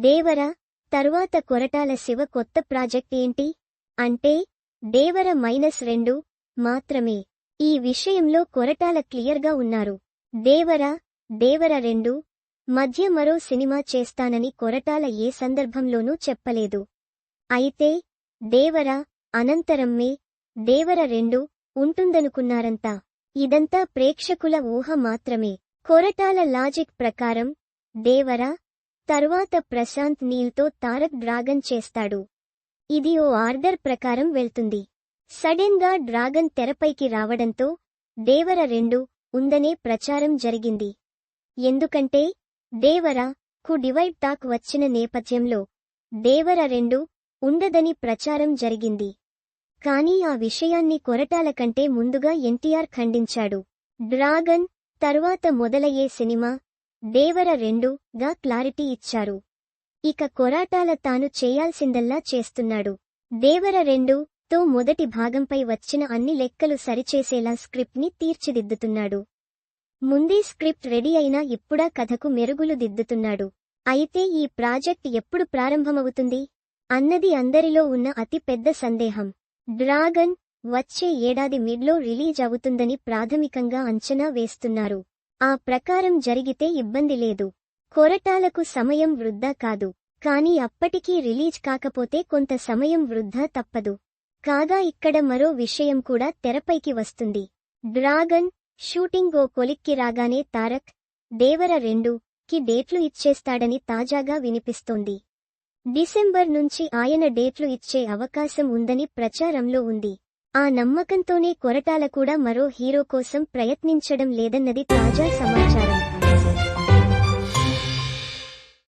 దేవర తరువాత కొరటాల శివ కొత్త ప్రాజెక్ట్ ఏంటి? అంటే దేవర మైనస్ రెండు మాత్రమే. ఈ విషయంలో కొరటాల క్లియర్గా ఉన్నారు. దేవర దేవర రెండు మధ్య మరో సినిమా చేస్తానని కొరటాల ఏ సందర్భంలోనూ చెప్పలేదు. అయితే దేవర అనంతరమ్మే దేవర రెండు ఉంటుందనుకున్నారంతా. ఇదంతా ప్రేక్షకుల ఊహ మాత్రమే. కొరటాల లాజిక్ ప్రకారం దేవరా తర్వాత ప్రశాంత్ నీల్తో తారక్ డ్రాగన్ చేస్తాడు. ఇది ఓ ఆర్డర్ ప్రకారం వెళ్తుంది. సడెన్గా డ్రాగన్ తెరపైకి రావడంతో దేవర రెండు ఉందనే ప్రచారం జరిగింది. ఎందుకంటే దేవర కు డివైడ్ టాక్ వచ్చిన నేపథ్యంలో దేవర రెండు ఉండదని ప్రచారం జరిగింది. కానీ ఆ విషయాన్ని కొరటాల కంటే ముందుగా ఎన్టీఆర్ ఖండించాడు. డ్రాగన్ తర్వాత మొదలయ్యే సినిమా దేవర రెండు గా క్లారిటీ ఇచ్చారు. ఇక కొరాటాల తాను చేయాల్సిందల్లా చేస్తున్నాడు. దేవర రెండు తో మొదటి భాగంపై వచ్చిన అన్ని లెక్కలు సరిచేసేలా స్క్రిప్ట్ని తీర్చిదిద్దుతున్నాడు. ముందే స్క్రిప్ట్ రెడీ అయినా ఇప్పుడా కథకు మెరుగులు దిద్దుతున్నాడు. అయితే ఈ ప్రాజెక్ట్ ఎప్పుడు ప్రారంభమవుతుంది? అన్నది అందరిలో ఉన్న అతి పెద్ద సందేహం. డ్రాగన్ వచ్చే ఏడాది మిడ్లో రిలీజ్ అవుతుందని ప్రాథమికంగా అంచనా వేస్తున్నారు. ఆ ప్రకారం జరిగితే ఇబ్బంది లేదు. కొరటాలకు సమయం వృద్ధా కాదు. కాని అప్పటికీ రిలీజ్ కాకపోతే కొంత సమయం వృద్ధా తప్పదు. కాగా ఇక్కడ మరో విషయం కూడా తెరపైకి వస్తుంది. డ్రాగన్ షూటింగ్ ఓ కొలిక్కి రాగానే తారక్ దేవర రెండు కి డేట్లు ఇచ్చేస్తాడని తాజాగా వినిపిస్తోంది. డిసెంబర్ నుంచి ఆయన డేట్లు ఇచ్చే అవకాశం ఉందని ప్రచారంలో ఉంది. ఆ నమ్మకంతోనే కొరటాల కూడా మరో హీరో కోసం ప్రయత్నించడం లేదన్నది తాజా సమాచారం.